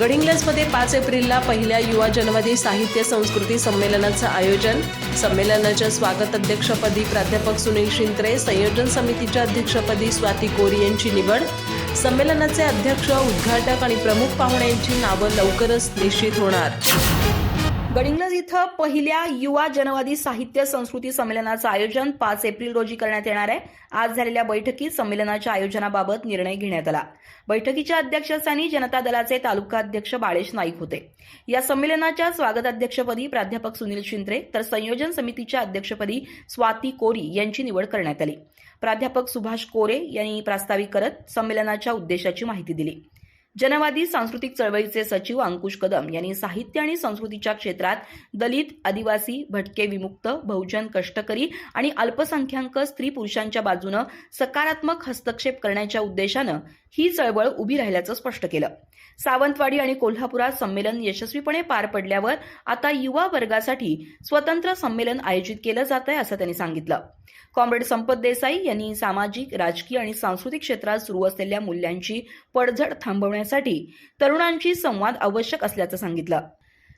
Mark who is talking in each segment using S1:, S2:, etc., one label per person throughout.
S1: गडिंग्लजमध्ये पाच एप्रिलला पहिल्या युवा जनवादी साहित्य संस्कृती संमेलनाचं आयोजन. संमेलनाच्या स्वागत अध्यक्षपदी प्राध्यापक सुनील शिंत्रे संयोजन समितीच्या अध्यक्षपदी स्वाती कोरी यांची निवड. संमेलनाचे अध्यक्ष उद्घाटक आणि प्रमुख पाहुण्यांची नावं लवकरच निश्चित होणार.
S2: गडिंग्लज इथं पहिल्या युवा जनवादी साहित्य संस्कृती संमेलनाचं आयोजन पाच एप्रिल रोजी करण्यात येणार आहे. आज झालेल्या बैठकीत संमेलनाच्या आयोजनाबाबत निर्णय घेण्यात आला. बैठकीच्या अध्यक्षस्थानी जनता दलाचे तालुका अध्यक्ष बाळेश नाईक होते. या संमेलनाच्या स्वागताध्यक्षपदी प्राध्यापक सुनील शिंत्रे तर संयोजन समितीच्या अध्यक्षपदी स्वाती कोरी यांची निवड करण्यात आली. प्राध्यापक सुभाष कोरे यांनी प्रास्ताविक करत संमेलनाच्या उद्देशाची माहिती दिली. जनवादी सांस्कृतिक चळवळीचे सचिव अंकुश कदम यांनी साहित्य आणि संस्कृतीच्या क्षेत्रात दलित आदिवासी भटके विमुक्त बहुजन कष्टकरी आणि अल्पसंख्याक स्त्री पुरुषांच्या बाजूनं सकारात्मक हस्तक्षेप करण्याच्या उद्देशानं ही चळवळ उभी राहिल्याचं स्पष्ट केलं. सावंतवाडी आणि कोल्हापुरात संमेलन यशस्वीपणे पार पडल्यावर आता युवा वर्गासाठी स्वतंत्र संमेलन आयोजित केलं जात आहे असं त्यांनी सांगितलं. कॉम्रेड संपत देसाई यांनी सामाजिक राजकीय आणि सांस्कृतिक क्षेत्रात सुरू असलेल्या मूल्यांची पडझड थांबवण्यासाठी तरुणांशी संवाद आवश्यक असल्याचं सांगितलं.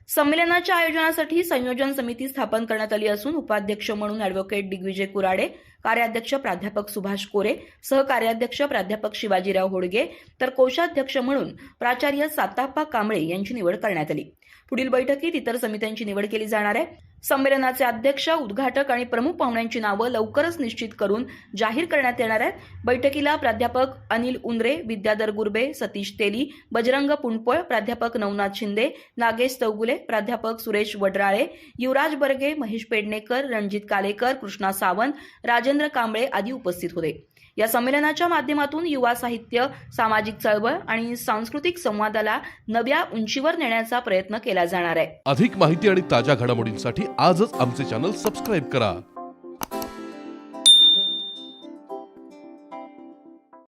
S2: संमेलनाच्या आयोजनासाठी संयोजन समिती स्थापन करण्यात आली असून उपाध्यक्ष म्हणून अॅडव्होकेट दिग्विजय कुराडे कार्याध्यक्ष प्राध्यापक सुभाष कोरे सहकार्याध्यक्ष प्राध्यापक शिवाजीराव होडगे तर कोषाध्यक्ष म्हणून प्राचार्य साताप्पा कांबळे यांची निवड करण्यात आली. पुढील बैठकीत इतर समित्यांची निवड केली जाणार आहे. संमेलनाचे अध्यक्ष उद्घाटक आणि प्रमुख पाहुण्यांची नावं लवकरच निश्चित करून जाहीर करण्यात येणार आहेत. बैठकीला प्राध्यापक अनिल उंद्रे विद्याधर गुर्बे सतीश तेली बजरंग पुणपळ प्राध्यापक नवनाथ शिंदे नागेश चौगुले प्राध्यापक सुरेश वडराळे युवराज बर्गे महेश पेडणेकर रणजित कालेकर कृष्णा सावंत राजे राजेंद्र कांबळे आदी उपस्थित होते. या संमेलनाच्या माध्यमातून युवा साहित्य सामाजिक चळवळ आणि सांस्कृतिक संवादाला नव्या उंचीवर नेण्याचा प्रयत्न केला जाणार आहे.
S3: अधिक माहिती आणि ताज्या घडामोडींसाठी आजच आमचे चॅनल सबस्क्राईब करा.